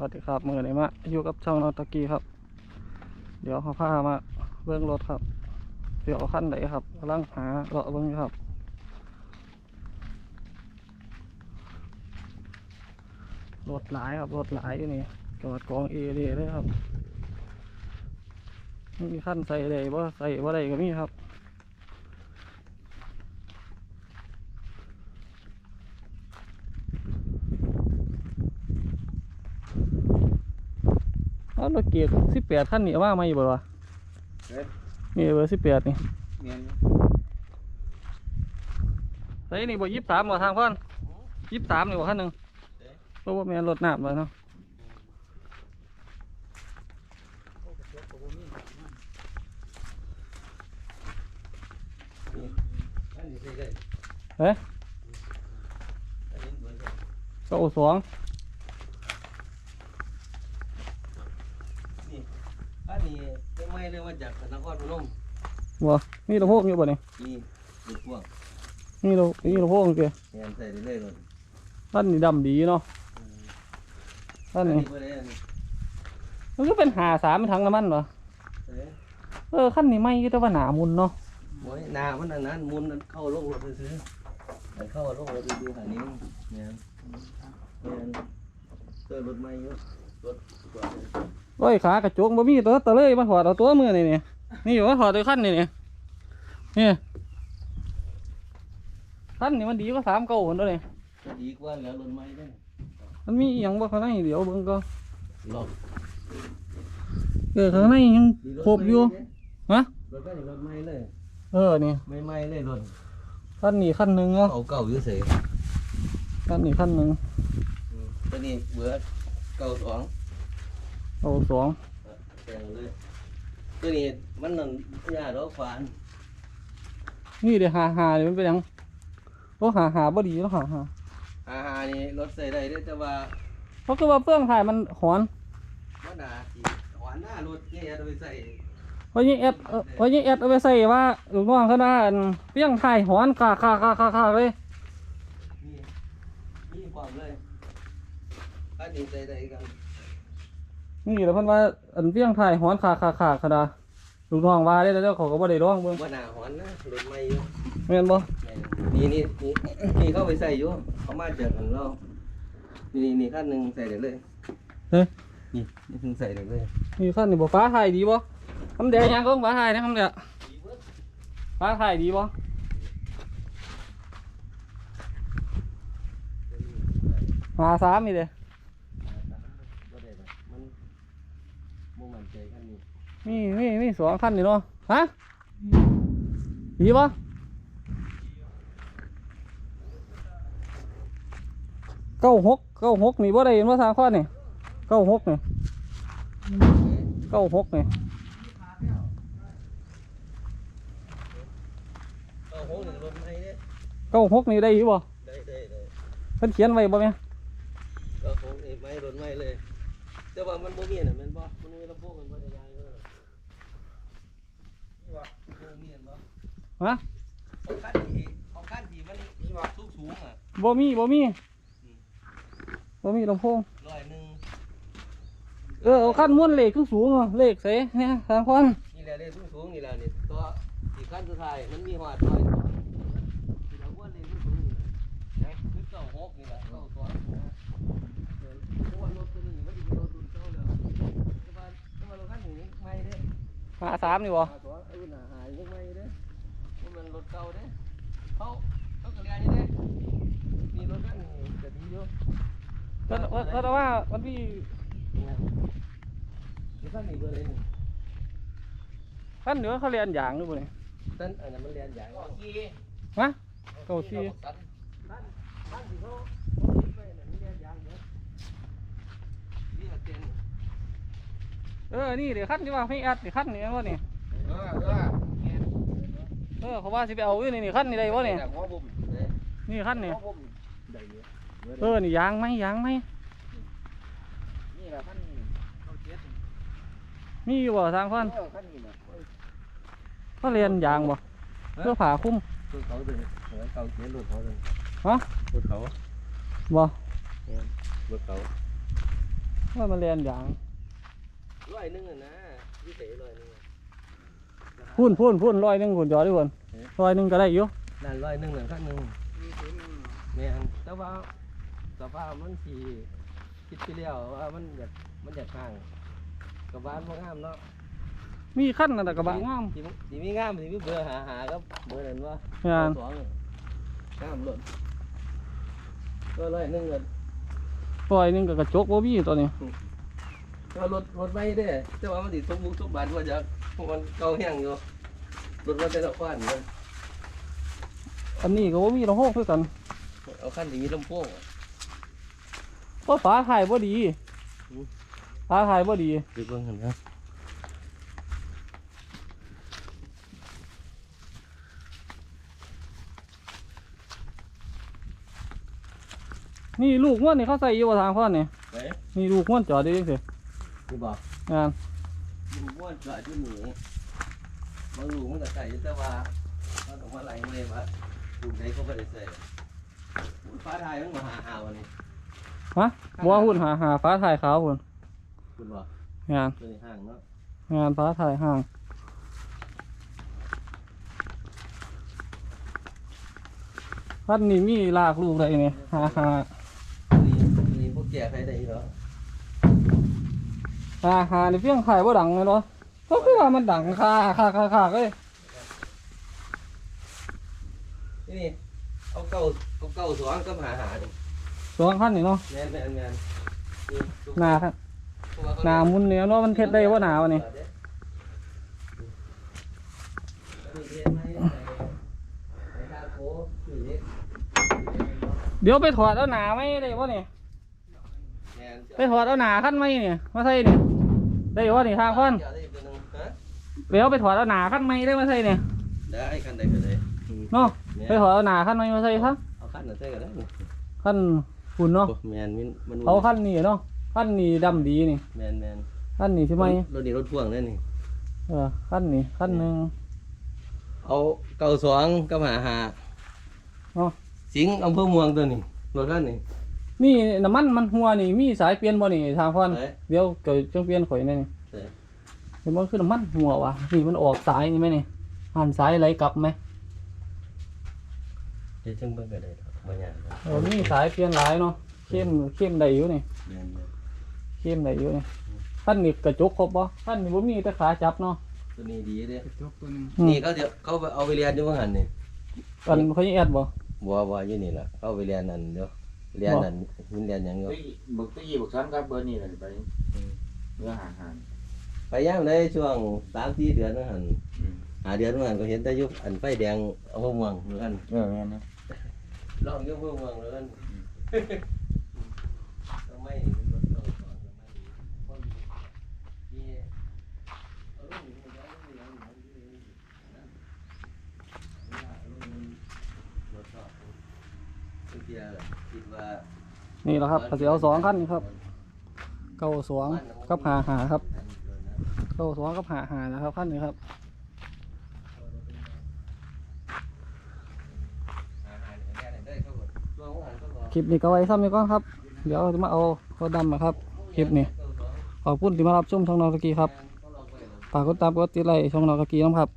สวัสดีครับมือไหนมาอยู่กับช่องนอตะกี้ครับ เดี๋ยวเขาพามาเบื้องรถครับเดี๋ยวขั้นไหนครับกำลังหาเลาะเบื้องครับรถหลายครับรถหลายอยู่นี่จอดกองเอเดเลยครับมีขั้นใส่ได้บ่ใส่บ่ได้ก็มีครับ เอารถเกียร์สิบแปดขั้นนี่เอามาไม่บ่วะเอ๊ะนี่เบอร์สิบแปดนี่เมียนใส่นี่บ่ยี่สิบสามบ่ทางพ่อนยี่สิบสามนี่บ่ขั้นหนึ่งเพราะว่าแม่นรถน้ำเลยเนาะเอ๊ะเก้าสอง อันนี้ยังไม่เลยมาจาก นครพนมบ่มีลำโพงอยู่บ่นี่นี่ดูพวกมีลำมีลำโพงเกียเมียนใส่ได้เลยเลยท่านนี่ดำดีเนาะท่านอันนี่นี้เพื่อนอันนี้มันก็เป็นหาสามเป็นถังน้ำมันเหรอเอ๊ะเออขั้นนี้ไม่ก็แต่ว่าหนามุนเนาะโอ้ยนามันอันนั้นมุนนั้นเข้าลงรถซื้อแต่เข้าลงรถดูหานิ้วเมียนเมียนเจอรถไม่เยอะรถกว่าเลยโอ้ยขากระจกบ่มีตัวตะเลยมาถอดเอาตัวมือนี่นี่ นี่อยู่มาถอดตัวขั้นนี่นี่นี่ขั้นนี่มันดีกว่าสามเก้าคนตัวนี่ก็ดีกว่าแล้วรถไม่ได้มันมีอหย่างบ่ข้างในเดี๋ยวเบิ่งก็หลอกเออข้างในยังดีถครบอยู่ไม่ฮะรถก็อย่างรถไม่เลยเออนี่ไม่ไม่เลยรถขั้นนี้ขั้นหนึ่งเนาะเอาเก่าอยู่เสียขั้นนี้ขั้นหนึ่งตัวนี้เบื่อเก่าสองเอาสองแต่งเลย ตัวนี้มันนั่นยาดอกฟานนี่เดี๋ยวหาหาเดี๋ยวมันเป็นหยังโอ้หาหาบ่ดีแล้วหาหาอาหารนี่รถใส่ได้เด้อแต่ว่าเพราะคือว่าเปลืองถ่ายมันหอนมันหนาสิหวานหน้ารถเนี่ยเอาไปใส่เพราะยิ่งแอดเอ่อเพราะยิ่งแอดเอาไปใส่ว่าลูกน้องเขาน่าอันเปรี้ยงถ่ายหอนคาคาคาคาคาเลยนี่นี่ความเลยอันนี้ใส่ได้กัน นี่แหล้วเพิ่นว่าอันเปรี้ยงถ่ายหอนคาคาคาคาดาลูกน้องว่าได้แล้วเขาก็บ่ได้ร้องเบิ่งว่าหนาหวานนะรถไม่อยู่แม่นบ่นี่นี่นี่นี่เข้าไปใส่อยู่เขามาจากของเรานี่นี่นี่ขั้นหนึ่งใส่ได้เลยเฮ้ยนี่นี่เพิ่งใส่ได้เลยมีขั้นนี่บ่ฟ้าถ่ายดีบ่คำแดงยังก็ฟ้าถ่ายนะคำเดียฟ้าถ่ายดีบ่มาสามนี่เด้บ่ได้ดอกมัน บ่มั่นใจขั้นนี้มีมีมีสองขั้นนี่เนาะฮะดีบ่เก้าหกเก้าหกนี่บ่ได้เห็นว่าทางข้อนี่เก้าหกนี่เก้าหกนี่เอาโหนึ่งรถไม่เนี่ยเก้าหกนี่ได้อยู่บ่ได้ได้ได้เพิ่นเขียนไว้บ่แม่ก็คงเอ้ไม่รถไม่เลยแต่ว่ามันบ่มีน่ะแมันบ่มันมีลำโพงมันบ่ได้ยางเลยนี่ว่าบ่มีอันบ่ ฮะเอาคันที่เอาคันที่มันนี่ว่าสูงสูงๆอะบ่มีบ่มีบ่มีลำโพงร้อยหนึ่งเออเอาขั้นม้วนเลขขึ้นสูงๆอะเลขเสเนี่ยทางคนนี่แหละได้สูงสูงๆนี่แหละนี่ตัวที่คันสุดท้ายมันมีหอดร้อยสองที่เราว่าเลยสูงสูงๆนี่แหละนะคือเก้าหกนี่แหละเก้าสองนะเออเพราะว่ารถตัวนี้มันสิเป็นรถรุ่นเก่าแล้วแต่ว่าแต่ว่ารถคันนี้ไม่เด้หาสามนี่บ่หาตัวเอ้ยหนาหายยังไม่เด้ว่ามันรถ เก่าเด้เขาเขาก็เรียนนี่เด้มีรถคันนี้จะดีอยู่ก็ก็แต่ว่ามันพี่รถคันนี้เบอร์เลยนี่ขั้นเหนือเขาเรียนอย่างอยู่บ่นี่ต้นอันนั้นมันเรียนใหญ่ก็ขี่ฮะเก้าสี่ตันตันตันที่เขาขี่ไปน่ะมันเรียนยางเด้อนี่ละเต็นเออ นี่เดี๋ยวขั้นที่ว่าพี่แอดนี่ขั้นนี่ว่านี่เออเออ เออเขาว่าสิไปเอาอยู่นี่นี่ขั้นนี่ได้บ่นี่หัวบุ่มเด้นี่ขั้นนี่หัวบุ่มได้เยอะเออนี่ยางไหมยางไหมนี่ละคันเขาเจ็ดมีอยู่บ่ทางคนเออคันนี้น่ะเขาเรียนยางบ่เพื่อผ่าคุ้มรถเขาเลยเออเขาเจ็ดรถเขาเลยฮะรถเขาบ่รถเขาว่ามันเรียนอย่างร้อยหนึงอะนะยี่เต๋ร้อยหนึงอะ พุ่นพุ่นพุ่นร้อยหนึงพุ่นจอดิพุ่นร้อยหนึงก็ได้อยู่นั่นร้อยหนึงนั่นขั้นหนึงแม่นแต่ว่าสภาพมันสีคิดไปแล้วว่ามันอยากมันอยากห่างกับบ้านมันงามเนาะมีขั้นนั่นแต่กระบะงามสิสิมีงามสิมีเบอร์หาหาก็เบอร์นั้นว่างานสองงามหล่นก็ร้อยหนึงเลยร้อยหนึงก็กระจกบ่มีตัวนี้ก็รถรถไม่ได้แต่ว่ามันติดทุกบุกทุกบานว่าจะพวก มันเก่าแห้งอยู่รถมันจะตะควันเลยอันนี้ก็บ่มีลำโพงคือกันเอาขั้นที่มีลำโพงอะเพราะฝาถ่ายบ่ดีอืมฝาถ่ายบ่ดีไปเบิ่งกันครับนี่ลูกม้วนนี่เขาใส่อยู่ว่าทางพ่อนี่ไปนี่ลูกม้วนจอดได้จังซี่นี่บอกงาน มันม้วนจอดที่หนีบางลูกมันก็ใส่อยู่แต่ว่ามันออกมาไหลไม่ว่าลูกไหนเขาไม่ได้ใส่ฟ้าทายมันมาหาหาวันนี้ฮะบ่ว่าหุ่นหาหาฝาถ่ายขาวพุ่นคุณบอกงานตัวนี้ห่างเนาะงานฟ้าถ่ายห่างพันนี่มีลากลูกได้เนี่ยหาหานี่นี่พวกแก่ใครได้เหรอหาหาในเพียงไข่บ่ดังเลยเนาะ ก็คือว่ามันดังคาคาคาคาเลยนี่เอาเก้าเอาเก้าสองก็หาหาดิสองขั้นนี่เนาะแมนแมนแมนนี่ทุกหนาครับหนามุนเนี่ยเนาะมันเท็ดได้ว่าหนาวะนี่เดี๋ยวไปถอดเอาหนาไหมได้วะนี่ไปถอดเอาหนาขั้นไหมเนี่ยมาใส่เนี่ยได้วะนี่ทางพันเดี๋ยว ไปถอดเอาหนาขั้นไหมได้มาใส่เนี่ยได้กันได้กันได้เนาะไปถอดเอาหนาขั้นไหมมาใส่ครับเอาขั้นน่ะใส่กันได้ขั้นหุ่นเนาะแมนมันมันเอาขั้นนี้เนาะขั้นนี้ดำดีนี่แมนแมนขั้นนี้ใช่ไหมรถนี้รถพ่วงนั่นนี่เออขั้นนี้ขั้นหนึ่งเอาเก้าสองก็หาหาเนาะสิงห์อำเภอเมืองตัวนี้รถคันนี้นี่น้ำมันมันหัวนี่มีสายเปลี่ยนบ่นี่ทางพันเอ้ยเดี๋ยวเกิดจังเปลี่ยนข่อยแนี่นี่ เอ้ยเห็นมันคือน้ำมันหัววะนี่มันออกสายนี่ไหมนี่หันสายไหลกลับไหมเดี๋ยวจังเบิ่งก็ได้ครับบ่ยากครับเออมีสายเปลี่ยนหลายเนาะเข้มเข้มได้อยู่นี่แม่นแม่นเข้มได้อยู่นี่ขั้นนี้กระจกครบบ่ขั้นนี้บ่มีแต่ขาจับเนาะตัวนี้ดีเด้จกตัวหนึงอืมนี่เขาเดี๋ยวเขาเอาไปเรียนอยู่ว่าหันนี่อันเขายังแอดบ่บัวบัวอยู่นี่ล่ะเขาเอาไปเรียนนั่นเดี๋ยวเรียนนั่นมันเรียนหยังอยู่เฮ้ยบึกตะกี้บึกซ้ำครับเบอร์นี่เลยไปเนื้อหาหาร ไปย่ามเลยช่วง3-4เดือนว่าหันอืม หาเดือนว่าหันก็เห็นแต่อยุบอันไฟแดงอำเภอเมืองเหมือนกันเออแม่นนะลองอยุบอำเภอเมืองเหมือนกันทำไมมันรถเก่าสอนทำไมคนมีเอาลูกหนูมาเอาลูกหนูมาเอาลูกหนูมาเอาลูกหนูมาเอารถชอบบางทีอะคิดว่า นี่แหละครับก็สิเอาสองขั้นนี่ครับเก้าสองกับหาหาครับ โซ่สองกับหาหานะครับขั้นนี้ครับอาหารอย่างเงี้ยได้เขาก็ช่วงอาหารเขาก็คลิปนี้ก็ไว้ซ้ำนี้ก่อนครับ เดี๋ยวจะมาเอารถดำนะครับ คลิปนี้ขอบคุณที่มารับชมช่องนอตะกี้ครับฝากกดตามกดติดไลค์ช่องนอตะกี้น้ำครับ